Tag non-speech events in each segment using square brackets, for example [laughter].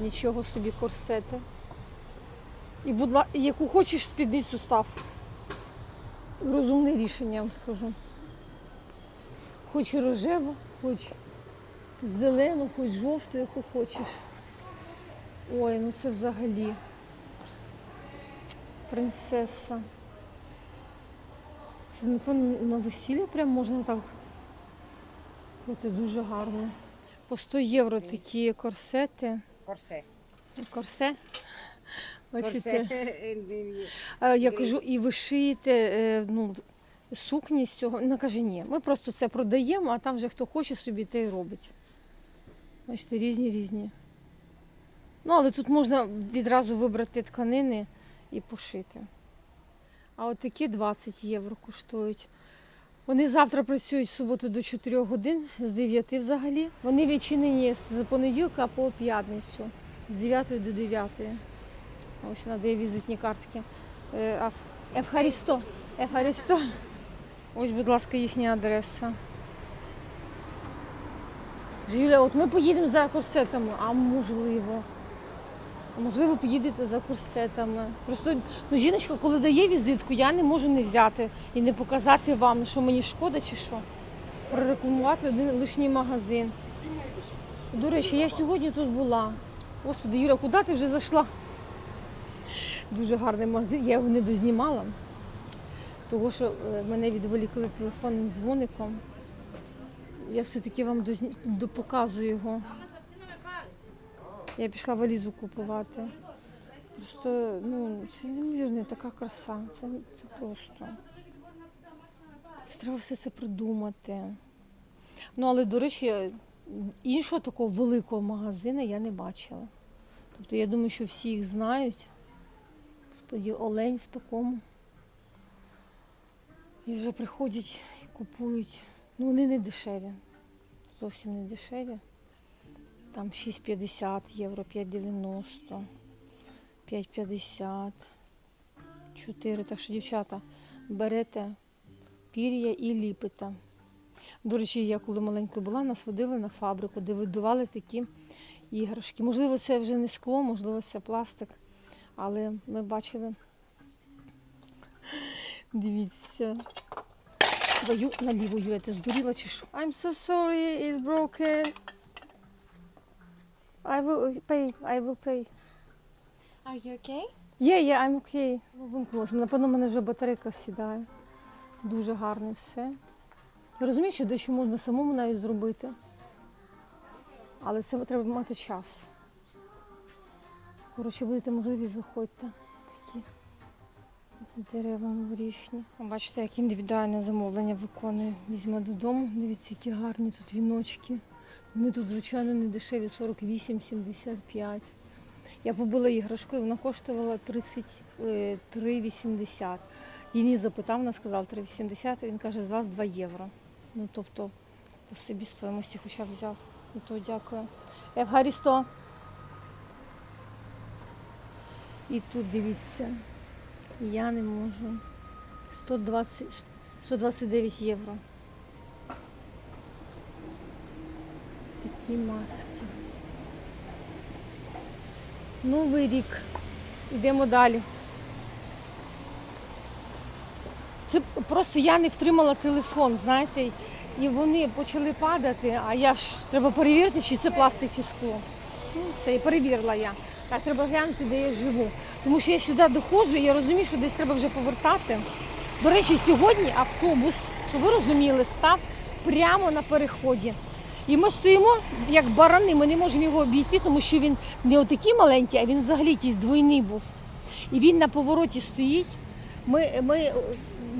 Нічого собі корсети. І будь ла... яку хочеш спідницю став. Розумне рішення, я вам скажу. Хоч рожеву, хоч зелену, хоч жовту, яку хочеш. Ой, ну це взагалі. Принцеса. Це, напевно, на весілля прям можна так. Це дуже гарно. По 100 євро такі корсети. Корсе. Корсе. Бачите? Корсе. [laughs] А, Я кажу, і ви шиєте е, ну, сукні з цього. Ну, каже, ні. Ми просто це продаємо, а там вже хто хоче собі, те й робить. Бачите, різні різні. Ну, але тут можна відразу вибрати тканини і пошити. А от такі 20 євро коштують. Вони завтра працюють в суботу до 4 годин, з 9 взагалі. Вони відчинені з понеділка по п'ятницю, з 9 до 9. Ось надає візитні картки. Е, Аф... Евхарісто. Евхарісто. Ось, будь ласка, їхня адреса. Жюля, от ми поїдемо за корсетами, а можливо. Можливо, поїдете за корсетами. Просто ну, жіночка, коли дає візитку, я не можу не взяти і не показати вам, що мені шкода чи що. Прорекламувати один лишній магазин. До речі, я сьогодні тут була. Господи, Юля, куди ти вже зайшла? Дуже гарний магазин, я його не дознімала, тому що е, мене відволікли телефонним дзвоником. Я все-таки вам допоказую його. Я пішла валізу купувати. Просто, ну, це неймовірна така краса. Це, це просто. Це треба все це придумати. Ну, але, до речі, іншого такого великого магазину я не бачила. Тобто я думаю, що всі їх знають. Господі, олень в такому. І вже приходять і купують. Ну, вони не дешеві. Зовсім не дешеві. Там 6,50 євро, 5,90, 5,50, 4. Так що, дівчата, берете пір'я і ліпите. До речі, я коли маленькою була, нас водили на фабрику, де видували такі іграшки. Можливо, це вже не скло, можливо, це пластик. Але ми бачили. Дивіться. Твою наліво, Юля, ти здуріла чи що? I'm so sorry, it's broken. I will pay, I will pay. Are you okay? Є, є, I'm okay. Вимкнулося. Напевно, в мене вже батарейка сідає. Дуже гарне все. Я розумію, що дещо можна самому навіть зробити. Але це треба мати час. Коротше, будете можливість, заходьте. Такі дерева новорічні. Бачите, як індивідуальне замовлення виконує. Візьме додому. Дивіться, які гарні тут віночки. Вони тут, звичайно, не дешеві, 48-75. Я побила іграшкою, вона коштувала 33,80. Її запитав, вона сказала 3,80, а він каже, з вас 2 євро. Ну, тобто, по собі стоїмості хоча б взяв. І то дякую. Евгарісто. І тут дивіться, я не можу. 120, 129 євро. Такі маски. Новий рік. Йдемо далі. Це просто я не втримала телефон, знаєте, і вони почали падати, а я ж треба перевірити, чи це пластик, чи скло. Ну, все, і перевірила я. Так, треба глянути, де я живу. Тому що я сюди доходжу, і я розумію, що десь треба вже повертати. До речі, сьогодні автобус, щоб ви розуміли, став прямо на переході. І ми стоїмо як барани, ми не можемо його обійти, тому що він не отакий маленький, а він взагалі якийсь двойний був. І він на повороті стоїть. Ми, ми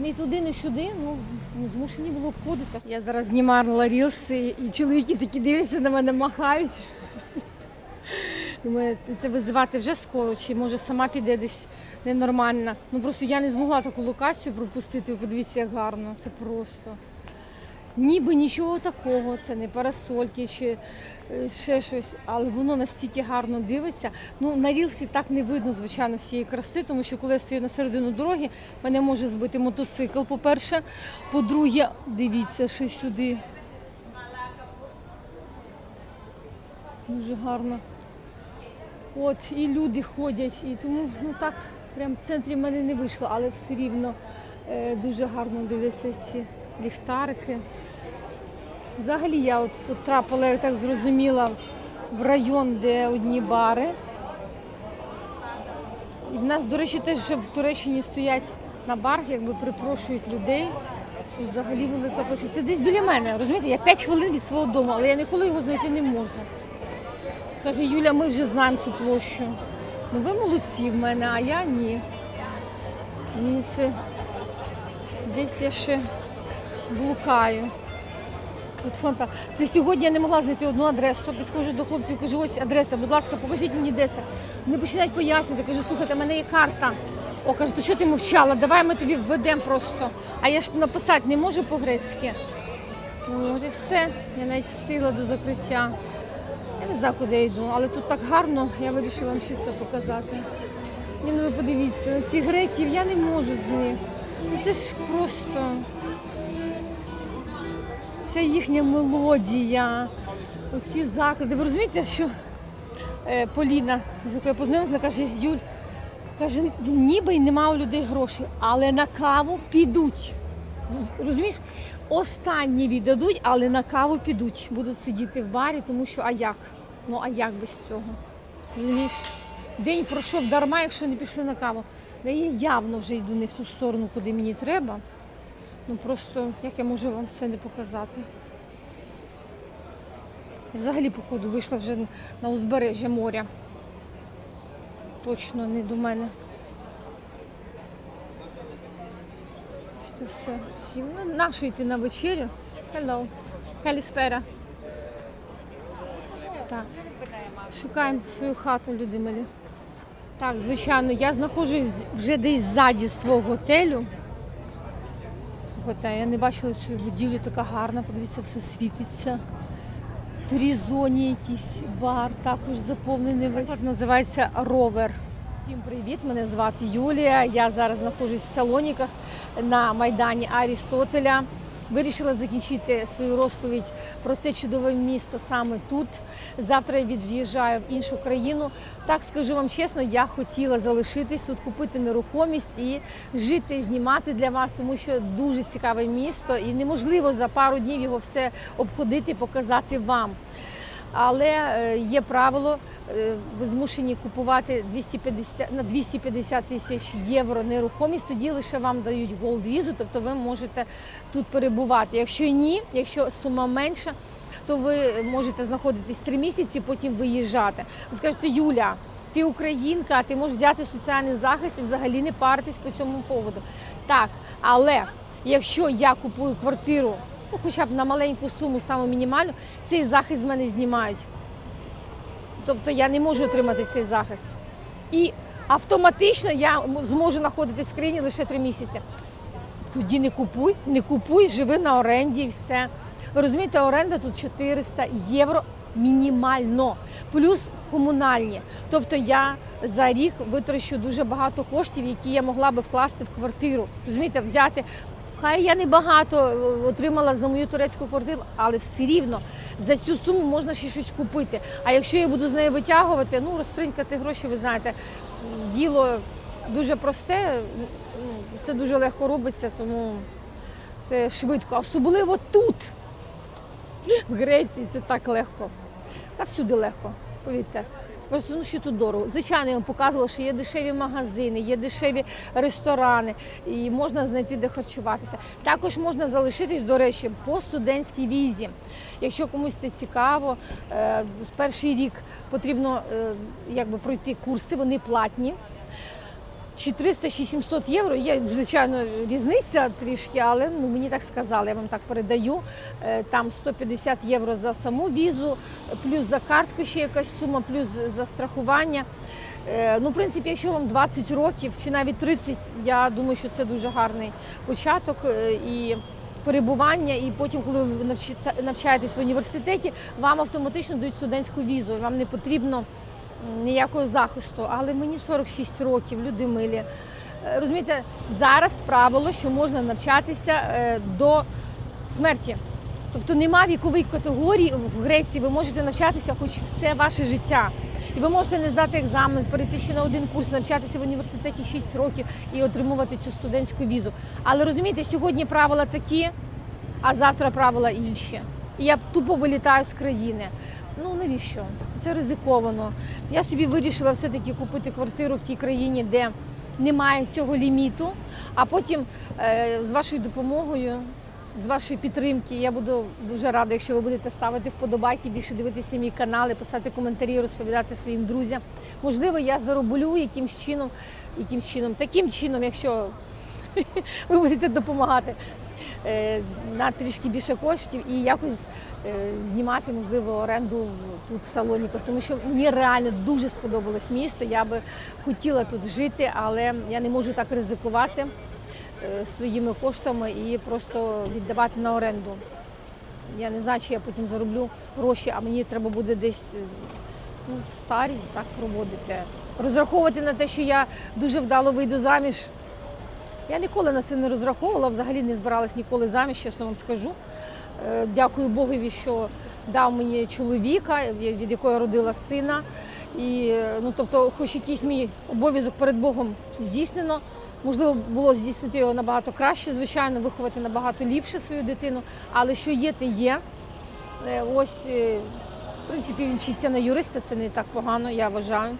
ні туди, ні сюди, ну ну, змушені було обходити. Я зараз знімала рілси, і чоловіки такі дивляться на мене, махають. Думаю, це визивати вже скоро, чи може сама піде десь ненормальна. Ну просто я не змогла таку локацію пропустити. Подивіться, як гарно. Це просто. Ніби нічого такого, це не парасольки чи е, ще щось, але воно настільки гарно дивиться. Ну на рілсі так не видно, звичайно, всієї краси, тому що коли я стою на середину дороги, мене може збити мотоцикл. По-перше, по-друге, дивіться, ще сюди. Дуже гарно. От, і люди ходять, і тому ну так, прям в центрі в мене не вийшло, але все рівно е, дуже гарно дивляться ці ліхтарики. Взагалі я от потрапила, я так зрозуміла, в район, де одні бари. І в нас, до речі, теж в Туреччині стоять на барах, якби припрошують людей. Взагалі велика площа. Це десь біля мене, розумієте? Я 5 хвилин від свого дому, але я ніколи його знайти не можу. Скаже, Юля, ми вже знаємо цю площу. Ну ви молодці в мене, а я ні. Мені це десь я ще блукаю. Тут фонтан. Це сьогодні я не могла знайти одну адресу. Підходжу до хлопців, кажу, ось адреса, будь ласка, покажіть мені де це. Вони починають пояснювати. Кажу, слухайте, в мене є карта. О, каже, то що ти мовчала? Давай ми тобі введемо просто. А я ж написати не можу по-грецьки. От і все. Я навіть встигла до закриття. Я не знаю, куди я йду, але тут так гарно, я вирішила вам ще це показати. Ні, ну ви подивіться, цих греків я не можу з них. Ну, Це ж просто ця їхня мелодія, оці заклади. Ви розумієте, що е, Поліна, з якою я познайомилася, каже, Юль, каже, ніби й нема у людей грошей, але на каву підуть. Розумієш? Останні віддадуть, але на каву підуть. Будуть сидіти в барі, тому що а як? Ну а як без цього? Розумієш? День пройшов дарма, якщо не пішли на каву. Я явно вже йду не в ту сторону, куди мені треба. Ну просто як я можу вам це не показати? Я взагалі, походу, вийшла вже на узбережжя моря. Точно не до мене. Що все. Всі, Ну, нащо йти на вечерю? Hello. Каліспера. Так. Шукаємо свою хату, люди милі. Так, звичайно, я знаходжусь вже десь ззаді свого готелю. Слухайте, я не бачила цю будівлю, така гарна, подивіться, все світиться. Три зоні якийсь бар, також заповнений весь. Називається Ровер. Всім привіт! Мене звати Юлія. Я зараз знаходжусь в Салоніках на майдані Арістотеля. Вирішила закінчити свою розповідь про це чудове місто саме тут. Завтра я від'їжджаю в іншу країну. Так скажу вам чесно, я хотіла залишитись тут, купити нерухомість і жити, знімати для вас, тому що дуже цікаве місто, і неможливо за пару днів його все обходити, показати вам. Але е, є правило, ви змушені купувати 250, на 250 тисяч євро нерухомість, тоді лише вам дають голд візу, тобто ви можете тут перебувати. Якщо ні, якщо сума менша, то ви можете знаходитись три місяці, потім виїжджати. Ви скажете, Юля, ти українка, ти можеш взяти соціальний захист і взагалі не паритись по цьому поводу. Так, але якщо я купую квартиру, ну хоча б на маленьку суму, саме мінімальну, цей захист з мене знімають. Тобто я не можу отримати цей захист. І автоматично я зможу знаходитись в країні лише три місяці. Тоді не купуй, не купуй, живи на оренді і все. Ви розумієте, оренда тут 400 євро мінімально, плюс комунальні. Тобто я за рік витрачу дуже багато коштів, які я могла би вкласти в квартиру. Розумієте, взяти. Хай я не багато е, отримала за мою турецьку квартиру, але все рівно за цю суму можна ще щось купити. А якщо я буду з неї витягувати, ну розтринькати гроші, ви знаєте, діло дуже просте, ну, це дуже легко робиться, тому це швидко. Особливо тут, в Греції, це так легко. Та всюди легко, повірте. Ну що тут дорого. Звичайно, я вам показувала, що є дешеві магазини, є дешеві ресторани, і можна знайти де харчуватися. Також можна залишитись, до речі, по студентській візі. Якщо комусь це цікаво, е, перший рік потрібно е, якби пройти курси, вони платні. Чи 300, чи 700 євро. Є, звичайно, різниця трішки, але ну, мені так сказали, я вам так передаю. Е, Там 150 євро за саму візу, плюс за картку ще якась сума, плюс за страхування. Е, Ну, в принципі, якщо вам 20 років чи навіть 30, я думаю, що це дуже гарний початок е, і перебування. І потім, коли ви навчаєтесь в університеті, вам автоматично дають студентську візу. Вам не потрібно ніякого захисту. Але мені 46 років, люди милі. Е, Розумієте, зараз правило, що можна навчатися е, до смерті. Тобто нема вікової категорії в Греції, ви можете навчатися хоч все ваше життя. І ви можете не здати екзамен, перейти ще на один курс, навчатися в університеті 6 років і отримувати цю студентську візу. Але розумієте, сьогодні правила такі, а завтра правила інші. І я тупо вилітаю з країни. Ну навіщо? Це ризиковано. Я собі вирішила все-таки купити квартиру в тій країні, де немає цього ліміту. А потім е, з вашою допомогою, з вашої підтримки, я буду дуже рада, якщо ви будете ставити вподобайки, більше дивитися мій канал і писати коментарі, розповідати своїм друзям. Можливо, я зароблю якимсь чином, якимсь чином, таким чином, якщо [laughs] ви будете допомагати е, на трішки більше коштів і якось знімати, можливо, оренду тут в Салоніках, тому що мені реально дуже сподобалось місто. Я би хотіла тут жити, але я не можу так ризикувати е, своїми коштами і просто віддавати на оренду. Я не знаю, чи я потім зароблю гроші, а мені треба буде десь е, ну, старість так проводити. Розраховувати на те, що я дуже вдало вийду заміж. Я ніколи на це не розраховувала, взагалі не збиралась ніколи заміж, чесно вам скажу. Е, Дякую Богові, що дав мені чоловіка, від якого я родила сина. І е, ну, тобто, хоч якийсь мій обов'язок перед Богом здійснено. Можливо, було здійснити його набагато краще, звичайно, виховати набагато ліпше свою дитину, але що є, те є. Е, Ось, в принципі, він вчиться на юриста, це не так погано, я вважаю.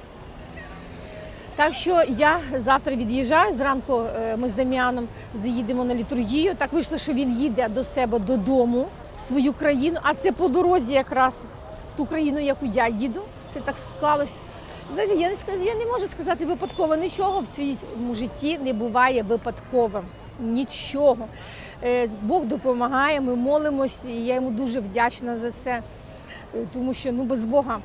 Так що я завтра від'їжджаю. Зранку е, ми з Дем'яном заїдемо на літургію. Так вийшло, що він їде до себе додому, в свою країну, а це по дорозі якраз в ту країну, яку я їду. Це так склалось. Я не скажу, я не можу сказати випадково. Нічого в своєму житті не буває випадковим. Нічого. Е, Бог допомагає, ми молимось, і я йому дуже вдячна за це, Е, тому що ну без Бога.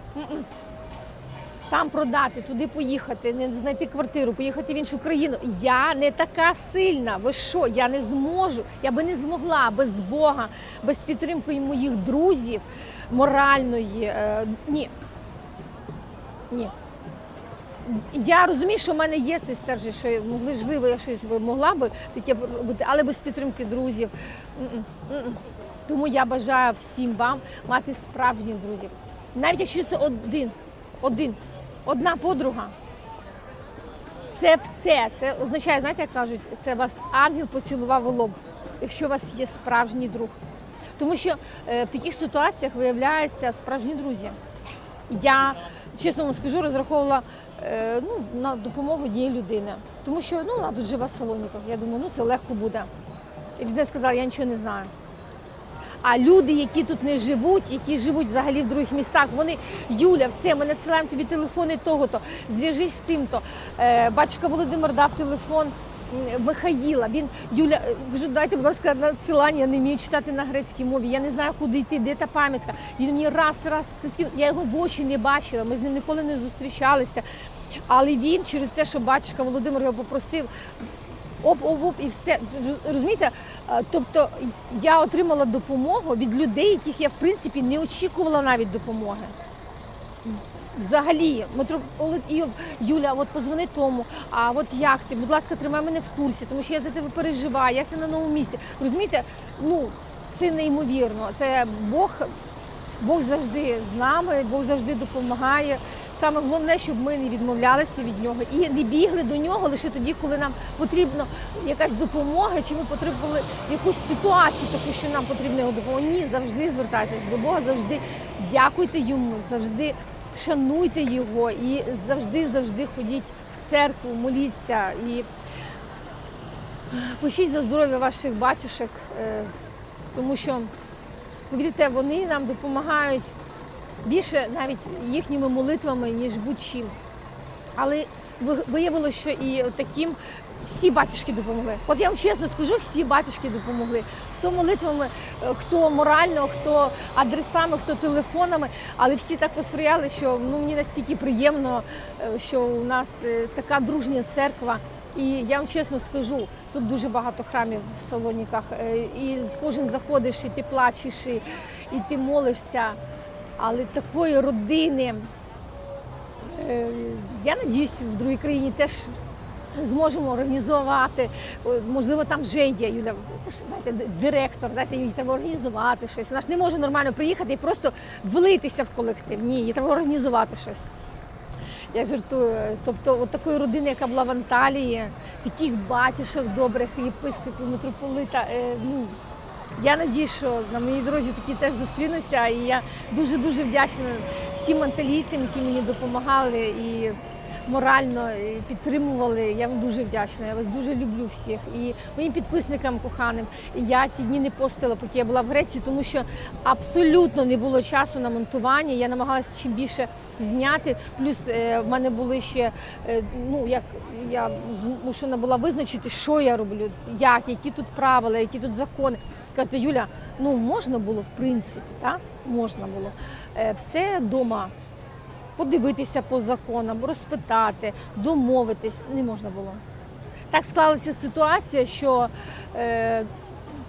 Там продати, туди поїхати, не знайти квартиру, поїхати в іншу країну. Я не така сильна. Ви що? Я не зможу. Я би не змогла без Бога, без підтримки моїх друзів, моральної. Е, ні. Ні. Я розумію, що в мене є цей стержень, що можливо, я щось би могла би таке робити, але без підтримки друзів. Тому я бажаю всім вам мати справжніх друзів. Навіть якщо це один, один, одна подруга. Це все. Це означає, знаєте, як кажуть, це вас ангел поцілував у лоб, якщо у вас є справжній друг. Тому що е, в таких ситуаціях виявляються справжні друзі. Я чесно вам скажу, розраховувала е, ну, на допомогу однієї людини. Тому що ну, вона тут живе в Салоніках. Я думаю, ну це легко буде. І людина сказала, я нічого не знаю. А люди, які тут не живуть, які живуть взагалі в других містах, вони Юля, все, ми надсилаємо тобі телефони того-то, зв'яжись з тим-то. Е, батюшка Володимир дав телефон Михаїла. Він Юля, е, кажу, дайте, будь ласка, надсилання, я не вмію читати на грецькій мові. Я не знаю, куди йти, де та пам'ятка. Він мені раз, раз все скинув. Я його в очі не бачила, ми з ним ніколи не зустрічалися. Але він через те, що батюшка Володимир його попросив, оп-оп-оп і все. Розумієте? Тобто я отримала допомогу від людей, яких я в принципі не очікувала навіть допомоги. Взагалі, митрополит Іов, Юля, от позвони тому. А от як ти? Будь ласка, тримай мене в курсі, тому що я за тебе переживаю, як ти на новому місці. Розумієте, ну це неймовірно. Це Бог, Бог завжди з нами, Бог завжди допомагає. Саме головне, щоб ми не відмовлялися від нього і не бігли до нього лише тоді, коли нам потрібна якась допомога, чи ми потребували якусь ситуацію, таку, що нам потрібна допомога. Ні, завжди звертайтесь до Бога, завжди дякуйте йому, завжди шануйте його і завжди, завжди ходіть в церкву, моліться і пишіть за здоров'я ваших батюшек, е, тому що повірте, вони нам допомагають більше навіть їхніми молитвами, ніж будь-чим. Але виявилося, що і таким всі батюшки допомогли. От я вам чесно скажу, всі батюшки допомогли. Хто молитвами, хто морально, хто адресами, хто телефонами. Але всі так посприяли, що ну мені настільки приємно, е, що у нас е, така дружня церква. І я вам чесно скажу, тут дуже багато храмів в Салоніках. е, І кожен заходиш, і ти плачеш, і ти молишся. Але такої родини, е, я надіюсь, в другій країні теж зможемо організувати. Можливо, там вже є Юля, знаєте, директор, знаєте, їй треба організувати щось. Вона ж не може нормально приїхати і просто влитися в колектив. Ні, їй треба організувати щось. Я жартую. Тобто, от такої родини, яка була в Анталії, таких батюшок добрих, єпископів, митрополита. е, Ну, я надію, що на моїй друзі такі теж зустрінуся. І я дуже дуже вдячна всім анталійцям, які мені допомагали і морально підтримували. Я вам дуже вдячна. Я вас дуже люблю всіх. І моїм підписникам коханим. Я ці дні не постила, поки я була в Греції, тому що абсолютно не було часу на монтування. Я намагалася чим більше зняти. Плюс е, в мене були ще е, ну як я змушена була визначити, що я роблю, як, які тут правила, які тут закони. Кажете, Юля, ну можна було в принципі, так? Можна було Е, все вдома подивитися по законам, розпитати, домовитись не можна було. Так склалася ситуація, що е,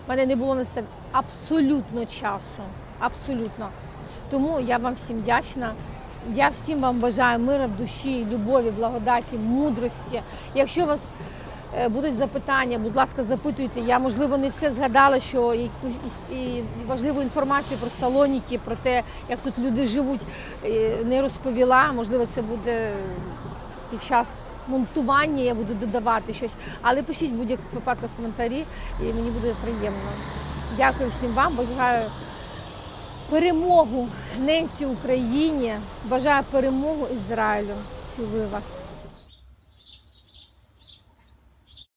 в мене не було на це абсолютно часу. Абсолютно. Тому я вам всім вдячна. Я всім вам бажаю мира в душі, любові, благодаті, мудрості. Якщо вас будуть запитання, будь ласка, запитуйте. Я, можливо, не все згадала, що якусь важливу інформацію про салоніки, про те, як тут люди живуть, е, не розповіла. Можливо, це буде під час монтування, я буду додавати щось. Але пишіть будь-яких випадках коментарі, і мені буде приємно. Дякую всім вам. Бажаю перемогу ненці Україні. Бажаю перемогу Ізраїлю. Цілую вас.